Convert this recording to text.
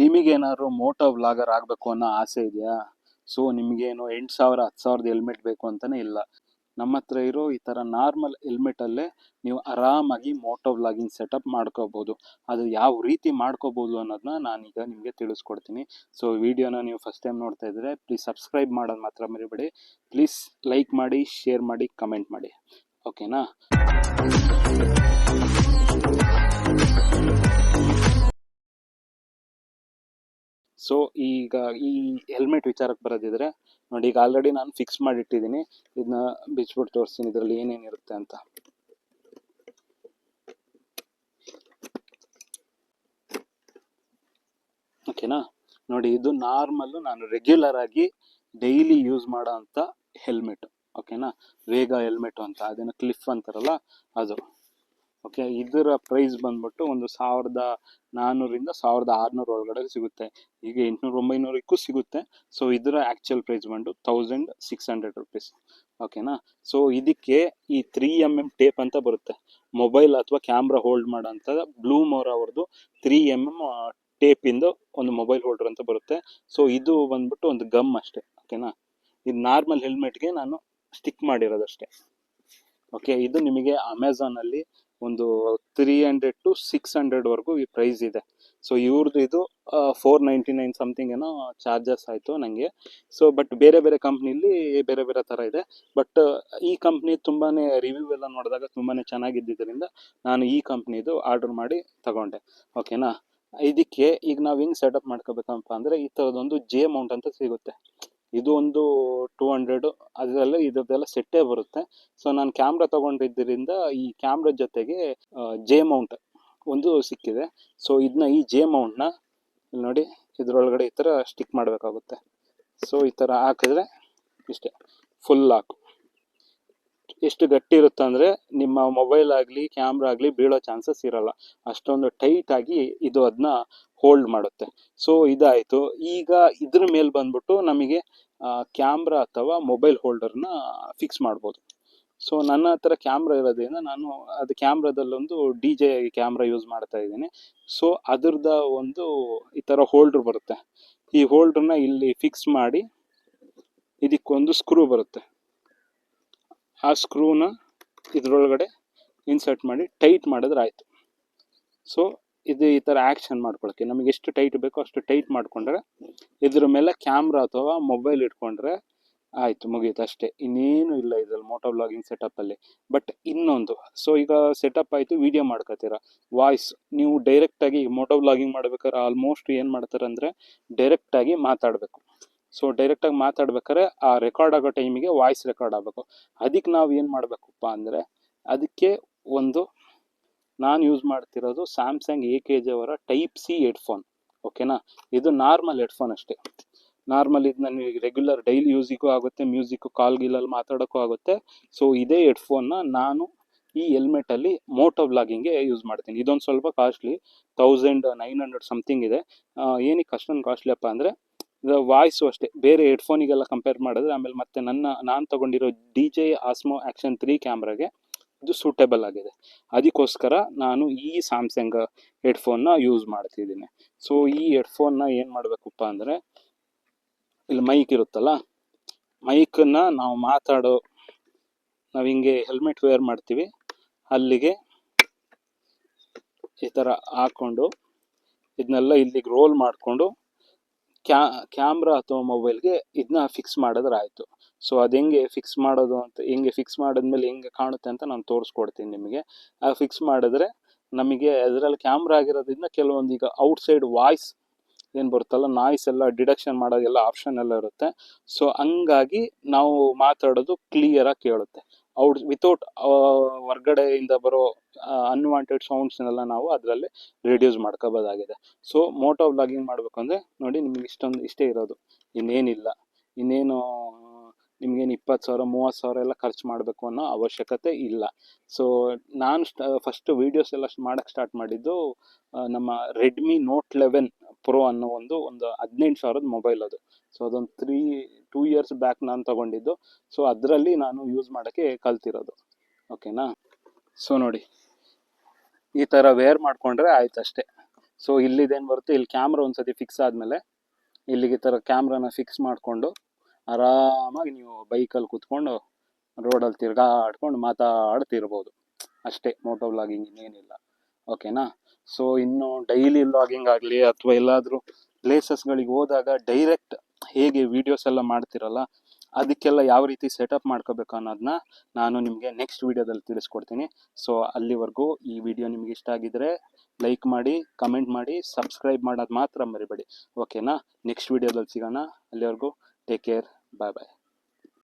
ನಿಮಗೇನಾದ್ರು Moto vlogger ಆಗಬೇಕು ಅನ್ನೋ ಆಸೆ ಇದೆಯಾ? ಸೊ ನಿಮಗೇನು ಎಂಟು ಸಾವಿರ, ಹತ್ತು ಸಾವಿರದ ಹೆಲ್ಮೆಟ್ ಬೇಕು ಅಂತಲೇ ಇಲ್ಲ. ನಮ್ಮ ಹತ್ರ ಇರೋ ಈ ಥರ ನಾರ್ಮಲ್ ಹೆಲ್ಮೆಟಲ್ಲೇ ನೀವು ಆರಾಮಾಗಿ ಮೋಟೋ ವ್ಲಾಗಿಂಗ್ ಸೆಟಪ್ ಮಾಡ್ಕೋಬೋದು. ಅದು ಯಾವ ರೀತಿ ಮಾಡ್ಕೋಬೋದು ಅನ್ನೋದನ್ನ ನಾನೀಗ ನಿಮಗೆ ತಿಳಿಸ್ಕೊಡ್ತೀನಿ. ಸೊ ವಿಡಿಯೋನ ನೀವು ಫಸ್ಟ್ ಟೈಮ್ ನೋಡ್ತಾ ಇದ್ದರೆ ಪ್ಲೀಸ್ ಸಬ್ಸ್ಕ್ರೈಬ್ ಮಾಡೋದು ಮಾತ್ರ ಮರಿಬೇಡಿ. ಪ್ಲೀಸ್ ಲೈಕ್ ಮಾಡಿ ಶೇರ್ ಮಾಡಿ ಕಮೆಂಟ್ ಮಾಡಿ. ಓಕೆನಾ ಸೊ ಈಗ ಈ ಹೆಲ್ಮೆಟ್ ವಿಚಾರಕ್ಕೆ ಬರೋದಿದ್ರೆ ನೋಡಿ, ಈಗ ಆಲ್ರೆಡಿ ನಾನು ಫಿಕ್ಸ್ ಮಾಡಿಟ್ಟಿದ್ದೀನಿ. ಇದನ್ನ ಬಿಚ್ಬಿಟ್ಟು ತೋರಿಸ್ತೀನಿ. ಇದರಲ್ಲಿ ಏನೇನಿರುತ್ತೆ ಅಂತ. ಓಕೆನಾ ನೋಡಿ, ಇದು ನಾರ್ಮಲ್ಲು ನಾನು ರೆಗ್ಯುಲರ್ ಆಗಿ ಡೈಲಿ ಯೂಸ್ ಮಾಡೋ ಅಂಥ ಹೆಲ್ಮೆಟ್ ಓಕೆನಾ ವೇಗ ಹೆಲ್ಮೆಟ್ ಅಂತ. ಅದೇನೋ ಕ್ಲಿಫ್ ಅಂತಾರಲ್ಲ, ಅದು. ಓಕೆ ಇದರ ಪ್ರೈಸ್ ಬಂದ್ಬಿಟ್ಟು ಒಂದು ಸಾವಿರದ ನಾನ್ನೂರಿಂದ ಸಾವಿರದ ಆರುನೂರ ಒಳಗಡೆ ಸಿಗುತ್ತೆ. ಈಗ ಎಂಟುನೂರು ಒಂಬೈನೂರಕ್ಕೂ ಸಿಗುತ್ತೆ. ಸೊ ಇದರ ಆ್ಯಕ್ಚುಯಲ್ ಪ್ರೈಸ್ ಬಂದು ತೌಸಂಡ್ ಸಿಕ್ಸ್ ಹಂಡ್ರೆಡ್ ರುಪೀಸ್ ಓಕೆನಾ ಸೊ ಇದಕ್ಕೆ ಈ ತ್ರೀ ಎಂ ಎಂ ಟೇಪ್ ಅಂತ ಬರುತ್ತೆ. ಮೊಬೈಲ್ ಅಥವಾ ಕ್ಯಾಮ್ರಾ ಹೋಲ್ಡ್ ಮಾಡೋಂಥ ಬ್ಲೂ ಮೋರ್ ಅವ್ರದ್ದು ತ್ರೀ ಎಂ ಎಂ ಟೇಪಿಂದ ಒಂದು ಮೊಬೈಲ್ ಹೋಲ್ಡರ್ ಅಂತ ಬರುತ್ತೆ. ಸೊ ಇದು ಬಂದ್ಬಿಟ್ಟು ಒಂದು ಗಮ್ ಅಷ್ಟೇ. ಓಕೆನಾ ಇದು ನಾರ್ಮಲ್ ಹೆಲ್ಮೆಟ್ಗೆ ನಾನು ಸ್ಟಿಕ್ ಮಾಡಿರೋದಷ್ಟೇ. ಓಕೆ ಇದು ನಿಮಗೆ ಅಮೆಝಾನಲ್ಲಿ ಒಂದು ತ್ರೀ ಹಂಡ್ರೆಡ್ ಟು ಸಿಕ್ಸ್ ಹಂಡ್ರೆಡ್ವರೆಗೂ ಈ ಪ್ರೈಸ್ ಇದೆ. ಸೊ ಇವ್ರದ್ದು ಇದು ಫೋರ್ ನೈಂಟಿ ನೈನ್ ಸಮಥಿಂಗ್ ಏನೋ ಚಾರ್ಜಸ್ ಆಯಿತು ನನಗೆ ಸೊ ಬಟ್ ಬೇರೆ ಬೇರೆ ಕಂಪ್ನಿಲಿ ಬೇರೆ ಬೇರೆ ಥರ ಇದೆ. ಬಟ್ ಈ ಕಂಪ್ನಿ ತುಂಬಾ ರಿವ್ಯೂ ಎಲ್ಲ ನೋಡಿದಾಗ ತುಂಬಾ ಚೆನ್ನಾಗಿದ್ದರಿಂದ ನಾನು ಈ ಕಂಪ್ನಿದು ಆರ್ಡರ್ ಮಾಡಿ ತಗೊಂಡೆ. ಓಕೆನಾ ಇದಕ್ಕೆ ಈಗ ನಾವು ಹೆಂಗೆ ಸೆಟಪ್ ಮಾಡ್ಕೋಬೇಕಪ್ಪ ಅಂದರೆ ಈ ಥರದೊಂದು ಜೆ ಅಮೌಂಟ್ ಅಂತ ಸಿಗುತ್ತೆ. ಇದು ಒಂದು ಟೂ ಹಂಡ್ರೆಡು ಅದರಲ್ಲೇ ಇದರದ್ದೆಲ್ಲ ಸೆಟ್ಟೇ ಬರುತ್ತೆ. ಸೊ ನಾನು ಕ್ಯಾಮ್ರಾ ತೊಗೊಂಡಿದ್ದರಿಂದ ಈ ಕ್ಯಾಮ್ರಾ ಜೊತೆಗೆ ಜೆ ಮೌಂಟ್ ಒಂದು ಸಿಕ್ಕಿದೆ. ಸೊ ಇದನ್ನ ಈ ಜೆ ಮೌಂಟ್ನ ನೋಡಿ, ಇದರೊಳಗಡೆ ಈ ಥರ ಸ್ಟಿಕ್ ಮಾಡಬೇಕಾಗುತ್ತೆ. ಸೊ ಈ ಥರ ಹಾಕಿದ್ರೆ ಇಷ್ಟೇ ಫುಲ್ ಹಾಕು ಎಷ್ಟು ಗಟ್ಟಿ ಇರುತ್ತೆ ಅಂದರೆ, ನಿಮ್ಮ ಮೊಬೈಲ್ ಆಗಲಿ ಕ್ಯಾಮ್ರಾ ಆಗಲಿ ಬೀಳೋ ಚಾನ್ಸಸ್ ಇರಲ್ಲ. ಅಷ್ಟೊಂದು ಟೈಟ್ ಆಗಿ ಇದು ಅದನ್ನ ಹೋಲ್ಡ್ ಮಾಡುತ್ತೆ. ಸೊ ಇದಾಯಿತು. ಈಗ ಇದ್ರ ಮೇಲೆ ಬಂದ್ಬಿಟ್ಟು ನಮಗೆ ಕ್ಯಾಮ್ರಾ ಅಥವಾ ಮೊಬೈಲ್ ಹೋಲ್ಡರ್ನ ಫಿಕ್ಸ್ ಮಾಡ್ಬೋದು. ಸೊ, ನನ್ನ ಹತ್ರ ಕ್ಯಾಮ್ರಾ ಇರೋದ್ರಿಂದ ನಾನು ಅದು ಕ್ಯಾಮ್ರಾದಲ್ಲೊಂದು ಡಿ ಜೆ ಕ್ಯಾಮ್ರಾ ಯೂಸ್ ಮಾಡ್ತಾ ಇದ್ದೀನಿ. ಸೊ, ಅದ್ರದ್ದು ಒಂದು ಈ ಥರ ಹೋಲ್ಡ್ರ್ ಬರುತ್ತೆ. ಈ ಹೋಲ್ಡ್ರನ್ನ ಇಲ್ಲಿ ಫಿಕ್ಸ್ ಮಾಡಿ ಇದಕ್ಕೊಂದು ಸ್ಕ್ರೂ ಬರುತ್ತೆ. ಆ ಸ್ಕ್ರೂನ ಇದರೊಳಗಡೆ ಇನ್ಸರ್ಟ್ ಮಾಡಿ ಟೈಟ್ ಮಾಡಿದ್ರೆ ಆಯಿತು. ಸೊ ಇದು ಈ ಥರ ಆ್ಯಕ್ಷನ್ ಮಾಡ್ಕೊಳಕ್ಕೆ. ನಮಗೆ ಎಷ್ಟು ಟೈಟ್ ಬೇಕೋ ಅಷ್ಟು ಟೈಟ್ ಮಾಡಿಕೊಂಡ್ರೆ ಇದ್ರ ಮೇಲೆ ಕ್ಯಾಮ್ರಾ ಅಥವಾ ಮೊಬೈಲ್ ಇಟ್ಕೊಂಡ್ರೆ ಆಯಿತು, ಮುಗೀತು ಅಷ್ಟೇ. ಇನ್ನೇನು ಇಲ್ಲ ಇದ್ರಲ್ಲಿ ಮೋಟೋ ವ್ಲಾಗಿಂಗ್ ಸೆಟಪ್ಪಲ್ಲಿ ಬಟ್ ಇನ್ನೊಂದು ಸೊ ಈಗ ಸೆಟಪ್ ಆಯಿತು ವಿಡಿಯೋ ಮಾಡ್ಕೋತೀರ? ವಾಯ್ಸ್ ನೀವು ಡೈರೆಕ್ಟಾಗಿ ಮೋಟೋ ಬ್ಲಾಗಿಂಗ್ ಮಾಡ್ಬೇಕಾದ್ರೆ ಆಲ್ಮೋಸ್ಟ್ ಏನು ಮಾಡ್ತಾರಂದರೆ ಡೈರೆಕ್ಟಾಗಿ ಮಾತಾಡಬೇಕು. ಸೊ ಡೈರೆಕ್ಟಾಗಿ ಮಾತಾಡ್ಬೇಕಾದ್ರೆ ಆ ರೆಕಾರ್ಡ್ ಆಗೋ ಟೈಮಿಗೆ ವಾಯ್ಸ್ ರೆಕಾರ್ಡ್ ಆಗಬೇಕು. ಅದಕ್ಕೆ ನಾವು ಏನು ಮಾಡಬೇಕಪ್ಪ ಅಂದರೆ, ಅದಕ್ಕೆ ಒಂದು ನಾನು ಯೂಸ್ ಮಾಡ್ತಿರೋದು ಸ್ಯಾಮ್ಸಂಗ್ ಎ ಕೆ ಜಿ ಅವರ ಟೈಪ್ ಸಿ ಹೆಡ್ಫೋನ್ ಓಕೆನಾ ಇದು ನಾರ್ಮಲ್ ಹೆಡ್ಫೋನ್ ಅಷ್ಟೇ. ನಾರ್ಮಲ್ ಇದು ನನಗೆ ರೆಗ್ಯುಲರ್ ಡೈಲಿ ಯೂಸಿಗೂ ಆಗುತ್ತೆ ಮ್ಯೂಸಿಕ್ಕು ಕಾಲ್ ಗೀಲಲ್ಲಿ ಮಾತಾಡೋಕ್ಕೂ ಆಗುತ್ತೆ. ಸೊ ಇದೇ ಹೆಡ್ಫೋನ್ನ ನಾನು ಈ ಹೆಲ್ಮೆಟಲ್ಲಿ ಮೋಟೋ ವ್ಲಾಗಿಂಗ್ಗೆ ಯೂಸ್ ಮಾಡ್ತೀನಿ. ಇದೊಂದು ಸ್ವಲ್ಪ costly thousand nine hundred something ಇದೆ. ಏನಕ್ಕೆ ಅಷ್ಟೊಂದು ಕಾಸ್ಟ್ಲಿ ಅಪ್ಪ ಅಂದರೆ ವಾಯ್ಸು ಅಷ್ಟೇ. ಬೇರೆ ಹೆಡ್ಫೋನಿಗೆಲ್ಲ ಕಂಪೇರ್ ಮಾಡಿದ್ರೆ ಆಮೇಲೆ ಮತ್ತೆ ನನ್ನ, ನಾನು ತಗೊಂಡಿರೋ D J Osmo action three ಕ್ಯಾಮ್ರಾಗೆ ಇದು ಸೂಟೇಬಲ್ ಆಗಿದೆ. ಅದಕ್ಕೋಸ್ಕರ ನಾನು ಈ ಸ್ಯಾಮ್ಸಂಗ್ ಹೆಡ್ಫೋನ್ನ ಯೂಸ್ ಮಾಡ್ತಿದ್ದೀನಿ. ಸೊ ಈ ಹೆಡ್ಫೋನ್ನ ಏನು ಮಾಡಬೇಕಪ್ಪ ಅಂದರೆ, ಇಲ್ಲಿ ಮೈಕ್ ಇರುತ್ತಲ್ಲ ಮೈಕನ್ನು ನಾವು ಮಾತಾಡೋ, ನಾವು ಹಿಂಗೆ ಹೆಲ್ಮೆಟ್ ವೇರ್ ಮಾಡ್ತೀವಿ, ಅಲ್ಲಿಗೆ ಈ ಥರ ಹಾಕ್ಕೊಂಡು ಇದನ್ನೆಲ್ಲ ಇಲ್ಲಿಗೆ ರೋಲ್ ಮಾಡಿಕೊಂಡು ಕ್ಯಾ, ಕ್ಯಾಮ್ರಾ ಅಥವಾ ಮೊಬೈಲ್ಗೆ ಇದನ್ನ ಫಿಕ್ಸ್ ಮಾಡಿದ್ರೆ ಆಯಿತು ಸೊ ಅದು ಹೆಂಗೆ ಫಿಕ್ಸ್ ಮಾಡೋದು ಅಂತ, ಹೆಂಗೆ ಫಿಕ್ಸ್ ಮಾಡಿದ್ಮೇಲೆ ಹೆಂಗೆ ಕಾಣುತ್ತೆ ಅಂತ ನಾನು ತೋರಿಸ್ಕೊಡ್ತೀನಿ ನಿಮಗೆ. ಆ ಫಿಕ್ಸ್ ಮಾಡಿದ್ರೆ ನಮಗೆ ಅದರಲ್ಲಿ ಕ್ಯಾಮ್ರಾ ಆಗಿರೋದ್ರಿಂದ ಕೆಲವೊಂದು ಈಗ ಔಟ್ಸೈಡ್ ವಾಯ್ಸ್ ಏನು ಬರುತ್ತಲ್ಲ ನಾಯ್ಸ್ ಎಲ್ಲ ಡಿಡಕ್ಷನ್ ಮಾಡೋದೆಲ್ಲ ಆಪ್ಷನ್ ಎಲ್ಲ ಇರುತ್ತೆ. ಸೊ ಹಂಗಾಗಿ ನಾವು ಮಾತಾಡೋದು ಕ್ಲಿಯರಾಗಿ ಕೇಳುತ್ತೆ. ಔಟ್ ವಿತೌಟ್ ಹೊರ್ಗಡೆಯಿಂದ ಬರೋ ಅನ್ವಾಂಟೆಡ್ ಸೌಂಡ್ಸ್ನೆಲ್ಲ ನಾವು ಅದರಲ್ಲಿ ರಿಡ್ಯೂಸ್ ಮಾಡ್ಕೋಬೋದಾಗಿದೆ. ಸೊ ಮೋಟೋ ಬ್ಲಾಗಿಂಗ್ ಮಾಡಬೇಕು ಅಂದರೆ, ನೋಡಿ ನಿಮ್ಗೆ ಇಷ್ಟೊಂದು, ಇಷ್ಟೇ ಇರೋದು. ಇನ್ನೇನಿಲ್ಲ. ಇನ್ನೇನು, ನಿಮ್ಗೇನು ಇಪ್ಪತ್ತು ಸಾವಿರ, ಮೂವತ್ತು ಸಾವಿರ ಎಲ್ಲ ಖರ್ಚು ಮಾಡಬೇಕು ಅನ್ನೋ ಅವಶ್ಯಕತೆ ಇಲ್ಲ. ಸೊ ನಾನು ಫಸ್ಟ್ ವೀಡಿಯೋಸ್ ಎಲ್ಲ ಮಾಡೋಕ್ಕೆ ಸ್ಟಾರ್ಟ್ ಮಾಡಿದ್ದು ನಮ್ಮ ರೆಡ್ಮಿ ನೋಟ್ ಲೆವೆನ್ ಪ್ರೋ ಅನ್ನೋ ಒಂದು ಒಂದು ಹದಿನೆಂಟು ಸಾವಿರದ ಮೊಬೈಲ್ ಅದು. ಸೊ ಅದೊಂದು ತ್ರೀ ಟೂ ಇಯರ್ಸ್ ಬ್ಯಾಕ್ ನಾನು ತಗೊಂಡಿದ್ದು. ಸೊ ಅದರಲ್ಲಿ ನಾನು ಯೂಸ್ ಮಾಡೋಕ್ಕೆ ಕಲ್ತಿರೋದು. ಓಕೆನಾ ಸೊ ನೋಡಿ. ಈ ಥರ ವೇರ್ ಮಾಡಿಕೊಂಡ್ರೆ ಆಯ್ತು ಅಷ್ಟೇ. ಸೊ ಇಲ್ಲಿದೇನು ಬರುತ್ತೆ? ಇಲ್ಲಿ ಕ್ಯಾಮ್ರಾ ಒಂದ್ಸತಿ ಫಿಕ್ಸ್ ಆದಮೇಲೆ ಇಲ್ಲಿಗೆ ಈ ಥರ ಕ್ಯಾಮ್ರಾನ ಫಿಕ್ಸ್ ಮಾಡಿಕೊಂಡು ಆರಾಮಾಗಿ ನೀವು ಬೈಕಲ್ಲಿ ಕೂತ್ಕೊಂಡು ರೋಡಲ್ಲಿ ತಿರ್ಗಾಡ್ಕೊಂಡು ಮಾತಾಡ್ತಿರ್ಬೋದು. ಅಷ್ಟೇ ಮೋಟೋ ವ್ಲಾಗಿಂಗ್ ಇನ್ನೇನಿಲ್ಲ. ಓಕೆನಾ ಸೊ ಇನ್ನು ಡೈಲಿ ವ್ಲಾಗಿಂಗ್ ಆಗಲಿ ಅಥವಾ ಎಲ್ಲಾದರೂ ಪ್ಲೇಸಸ್ಗಳಿಗೆ ಹೋದಾಗ ಡೈರೆಕ್ಟ್ ಹೇಗೆ ವಿಡಿಯೋಸ್ ಎಲ್ಲ ಮಾಡ್ತಿರಲ್ಲ, ಅದಕ್ಕೆಲ್ಲ ಯಾವ ರೀತಿ ಸೆಟಪ್ ಮಾಡ್ಕೋಬೇಕು ಅನ್ನೋದನ್ನ ನಾನು ನಿಮಗೆ ನೆಕ್ಸ್ಟ್ ವಿಡಿಯೋದಲ್ಲಿ ತಿಳಿಸ್ಕೊಡ್ತೀನಿ. ಸೊ ಅಲ್ಲಿವರೆಗೂ ಈ ವಿಡಿಯೋ ನಿಮ್ಗೆ ಇಷ್ಟ ಆಗಿದ್ರೆ ಲೈಕ್ ಮಾಡಿ ಕಮೆಂಟ್ ಮಾಡಿ ಸಬ್ಸ್ಕ್ರೈಬ್ ಮಾಡೋದು ಮಾತ್ರ ಮರಿಬೇಡಿ. ಓಕೆನಾ ನೆಕ್ಸ್ಟ್ ವಿಡಿಯೋದಲ್ಲಿ ಸಿಗೋಣ. ಅಲ್ಲಿವರೆಗೂ ಟೇಕ್ ಕೇರ್ ಬಾಯ್ ಬಾಯ್